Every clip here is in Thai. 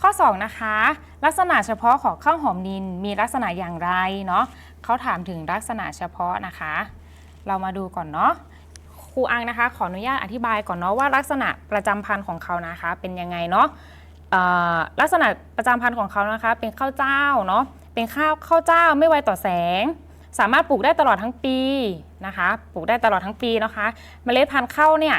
ข้อ 2 นะคะ ลักษณะเฉพาะของข้าวหอมนินมีลักษณะอย่างไรเนาะเขาถามถึงลักษณะเฉพาะนะคะ เรามาดูก่อนเนาะครูอังนะคะ ขออนุญาตอธิบายก่อนเนาะว่าลักษณะประจำพันธุ์ของเขานะคะเป็นยังไงเนาะลักษณะประจำพันธุ์ของเขานะคะ เป็นข้าวเจ้าเนาะเป็นข้าวข้าวเจ้าไม่ไวต่อแสง สามารถปลูกได้ตลอดทั้งปีนะคะ ปลูกได้ตลอดทั้งปีนะคะ เมล็ดพันธุ์ข้าวเนี่ย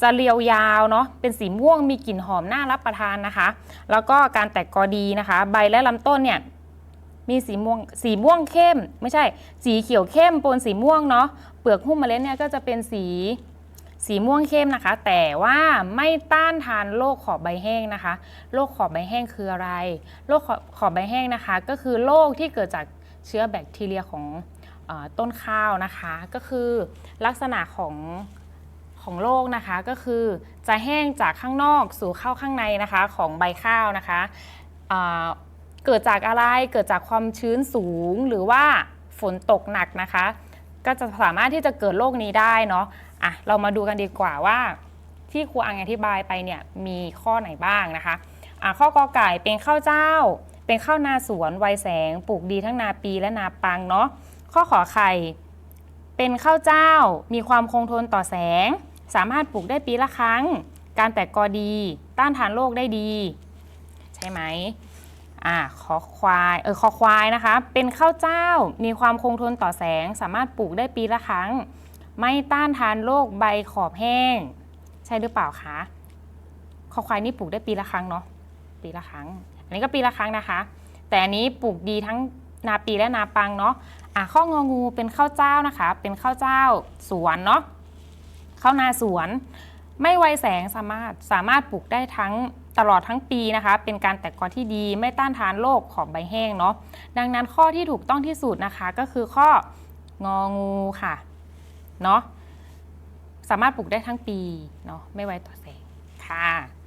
จะเรียวยาวเนาะเป็นสีม่วงมีกลิ่นหอมน่ารับประทานนะคะ แล้วก็การแตกกอดีนะคะ ใบและลำต้นเนี่ยมีสีม่วงสีม่วงเข้ม ไม่ใช่ สีเขียวเข้มปนสีม่วงเนาะเปลือกหุ้มเมล็ดเนี่ยก็จะเป็นสีสีม่วงเข้มนะคะ แต่ว่าไม่ต้านทานโรคขอบใบแห้งนะคะโรคขอบใบแห้งคืออะไรโรคขอบขอบใบแห้งนะคะ ก็คือโรคที่เกิดจากเชื้อแบคทีเรียของอต้นข้าวนะคะ ก็คือลักษณะของ ของโลกนะคะก็คือจะแห้งจากข้างนอกสู่เข้าข้างในนะคะของใบข้าวนะคะเกิดจากอะไรเกิดจากความชื้นสูงหรือว่าฝนตกหนักนะคะ ก็จะสามารถที่จะเกิดโรคนี้ได้เนาะอะเรามาดูกันดีกว่าว่า ที่ครูอังอธิบายไปเนี่ยมีข้อไหนบ้างนะคะอะข้อกอไก่เป็นข้าวเจ้า เป็นข้าวนาสวนไวแสงปลูกดีทั้งนาปีและนาปังเนาะข้อขอไข่เป็นข้าวเจ้ามีความคงทนต่อแสง สามารถปลูกได้ปีละครั้ง การแตกกอดี ต้านทานโรคได้ดี ใช่ไหมอ่าขอควายเออคอควายนะคะ เป็นข้าวเจ้ามีความคงทนต่อแสง สามารถปลูกได้ปีละครั้ง ไม่ต้านทานโรคใบขอบแห้ง ใช่หรือเปล่าคะคอควายนี่ปลูกได้ปีละครั้งเนาะปีละครั้ง อันนี้ก็ปีละครั้งนะคะ แต่อันนี้ปลูกดีทั้งนาปีและนาปังเนาะอะข้ององูเป็นข้าวเจ้านะคะ เป็นข้าวเจ้าสวนเนาะ ข้าวนาสวน ไม่ไวแสงสามารถสามารถปลูกได้ทั้งตลอดทั้งปีนะคะ เป็นการแตกกอที่ดีไม่ต้านทานโรคของใบแห้งเนาะดังนั้นข้อที่ถูกต้องที่สุดนะคะก็คือข้ององูค่ะเนาะสามารถปลูกได้ทั้งปีเนาะไม่ไวต่อแสงค่ะ